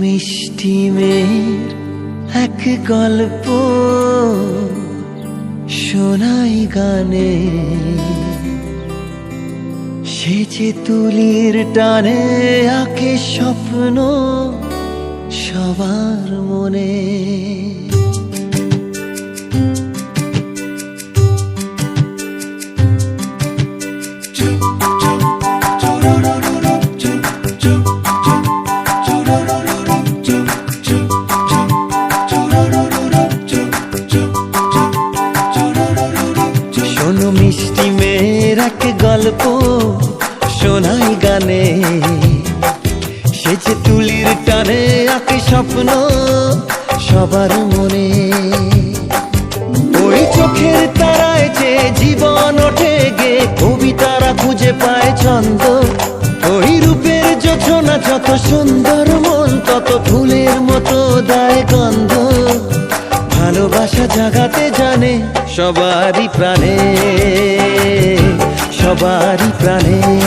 মিষ্টি মেয়ের এক গল্প শোনাই গানে। সে যে তুলির টানে আঁকে স্বপ্ন সবার মনে। শোনো মিষ্টি মেয়ের এক গল্প শোনাই গানে। সে যে তুলির টানে আঁকে স্বপ্ন সবার মনে। ওই চোখের তারায় যে জীবন ওঠে গে, কবিতারা খুঁজে পায় ছন্দ। ওই রূপের যোছনা যত সুন্দর মন, তত ফুলের মতো দেয় গন্ধ। ভালোবাসা জাগাতে জানে সবারই প্রাণে সবারই প্রাণে।